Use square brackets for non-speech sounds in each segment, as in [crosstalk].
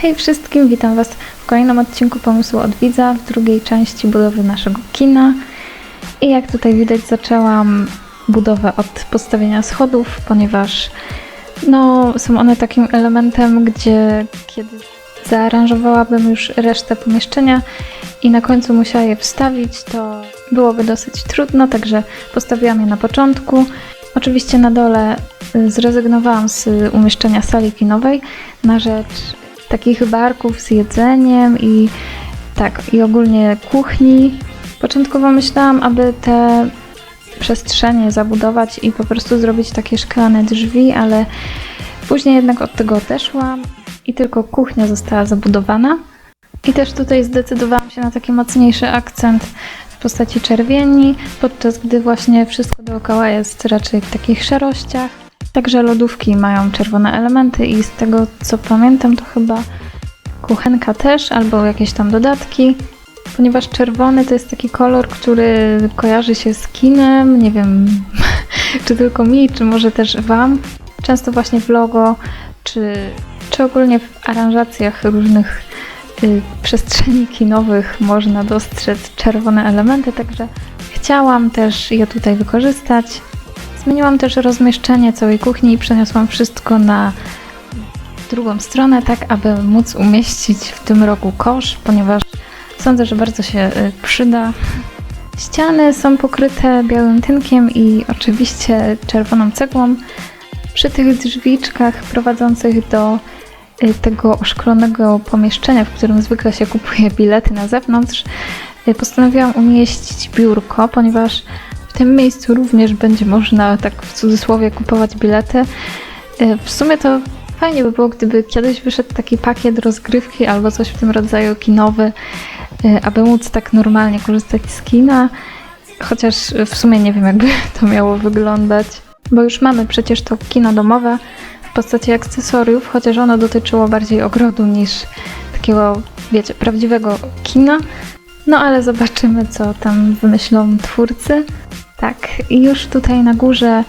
Hej wszystkim, witam Was w kolejnym odcinku Pomysłu od Widza, w drugiej części budowy naszego kina. I jak tutaj widać, zaczęłam budowę od postawienia schodów, ponieważ no, są one takim elementem, gdzie kiedy zaaranżowałabym już resztę pomieszczenia i na końcu musiała je wstawić, to byłoby dosyć trudno, także postawiłam je na początku. Oczywiście na dole y, zrezygnowałam z umieszczenia sali kinowej na rzecz takich barków z jedzeniem i tak, i ogólnie kuchni. Początkowo myślałam, aby te przestrzenie zabudować i po prostu zrobić takie szklane drzwi, ale później jednak od tego odeszłam i tylko kuchnia została zabudowana. I też tutaj zdecydowałam się na taki mocniejszy akcent w postaci czerwieni, podczas gdy właśnie wszystko dookoła jest raczej w takich szarościach. Także lodówki mają czerwone elementy i z tego co pamiętam to chyba kuchenka też albo jakieś tam dodatki. Ponieważ czerwony to jest taki kolor, który kojarzy się z kinem, nie wiem [laughs] czy tylko mi, czy może też Wam. Często właśnie w logo, czy, czy ogólnie w aranżacjach różnych y, przestrzeni kinowych można dostrzec czerwone elementy, także chciałam też je tutaj wykorzystać. Zmieniłam też rozmieszczenie całej kuchni i przeniosłam wszystko na drugą stronę, tak aby móc umieścić w tym roku kosz, ponieważ sądzę, że bardzo się y, przyda. Ściany są pokryte białym tynkiem i oczywiście czerwoną cegłą. Przy tych drzwiczkach prowadzących do y, tego oszklonego pomieszczenia, w którym zwykle się kupuje bilety na zewnątrz, y, postanowiłam umieścić biurko, ponieważ tym miejscu również będzie można, tak w cudzysłowie, kupować bilety. Y, W sumie to fajnie by było, gdyby kiedyś wyszedł taki pakiet rozgrywki albo coś w tym rodzaju kinowy, y, aby móc tak normalnie korzystać z kina. Chociaż w sumie nie wiem, jakby [laughs] to miało wyglądać, bo już mamy przecież to kino domowe w postaci akcesoriów, chociaż ono dotyczyło bardziej ogrodu niż takiego, wiecie, prawdziwego kina. No ale zobaczymy, co tam wymyślą twórcy. Tak, już tutaj na górze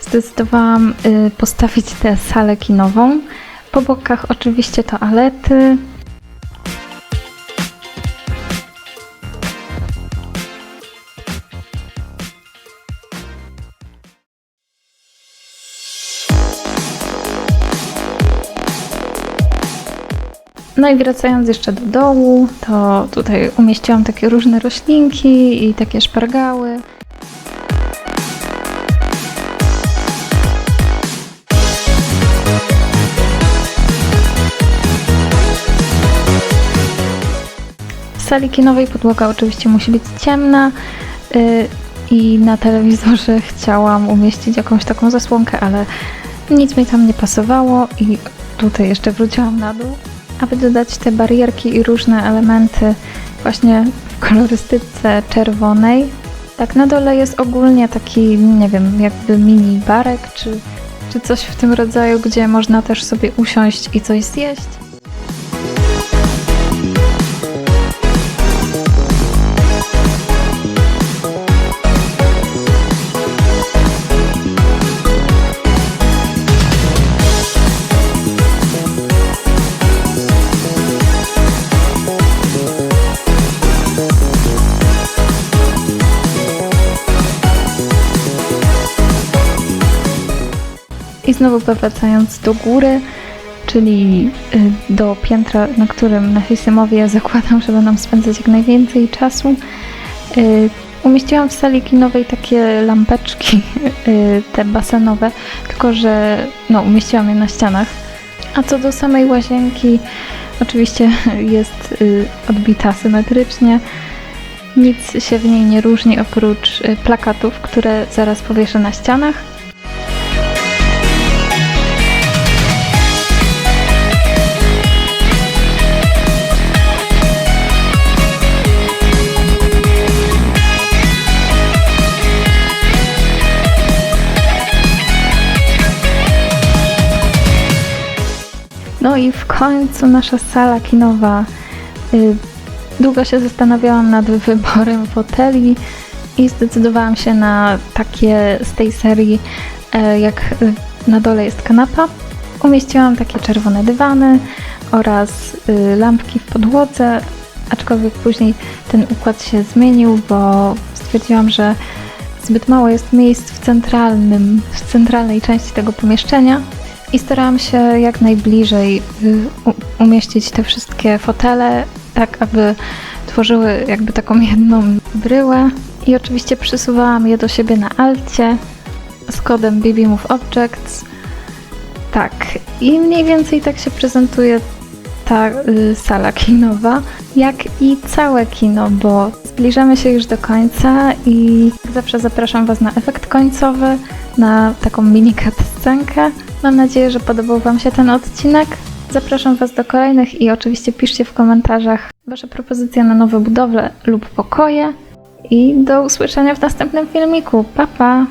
zdecydowałam y, postawić tę salę kinową. Po bokach oczywiście toalety. No i wracając jeszcze do dołu, to tutaj umieściłam takie różne roślinki i takie szpargały. Sali kinowej podłoga oczywiście musi być ciemna y, i na telewizorze [laughs] chciałam umieścić jakąś taką zasłonkę, ale nic mi tam nie pasowało i tutaj jeszcze wróciłam na dół, aby dodać te barierki i różne elementy właśnie w kolorystyce czerwonej. Tak na dole jest ogólnie taki, nie wiem, jakby mini barek czy, czy coś w tym rodzaju, gdzie można też sobie usiąść i coś zjeść. I znowu powracając do góry, czyli y, do piętra, na którym nasi symowie zakładam, że będą spędzać jak najwięcej czasu, y, umieściłam w sali kinowej takie lampeczki, y, te basenowe, tylko że no, umieściłam je na ścianach. A co do samej łazienki, oczywiście jest odbita symetrycznie. Nic się w niej nie różni oprócz plakatów, które zaraz powieszę na ścianach. No i w końcu nasza sala kinowa. Y, Długo się zastanawiałam nad wyborem foteli i zdecydowałam się na takie z tej serii, e, jak na dole jest kanapa. Umieściłam takie czerwone dywany oraz y, lampki w podłodze, aczkolwiek później ten układ się zmienił, bo stwierdziłam, że zbyt mało jest miejsc w centralnym, w centralnej części tego pomieszczenia i starałam się jak najbliżej y, umieścić te wszystkie fotele, tak aby tworzyły jakby taką jedną bryłę i oczywiście przysuwałam je do siebie na alcie z kodem BB Move Objects. Tak, i mniej więcej tak się prezentuje ta y, sala kinowa, jak i całe kino, bo zbliżamy się już do końca i zawsze zapraszam Was na efekt końcowy, na taką mini scenkę. Mam nadzieję, że podobał Wam się ten odcinek. Zapraszam Was do kolejnych i oczywiście piszcie w komentarzach Wasze propozycje na nowe budowle lub pokoje. I do usłyszenia w następnym filmiku. Pa pa!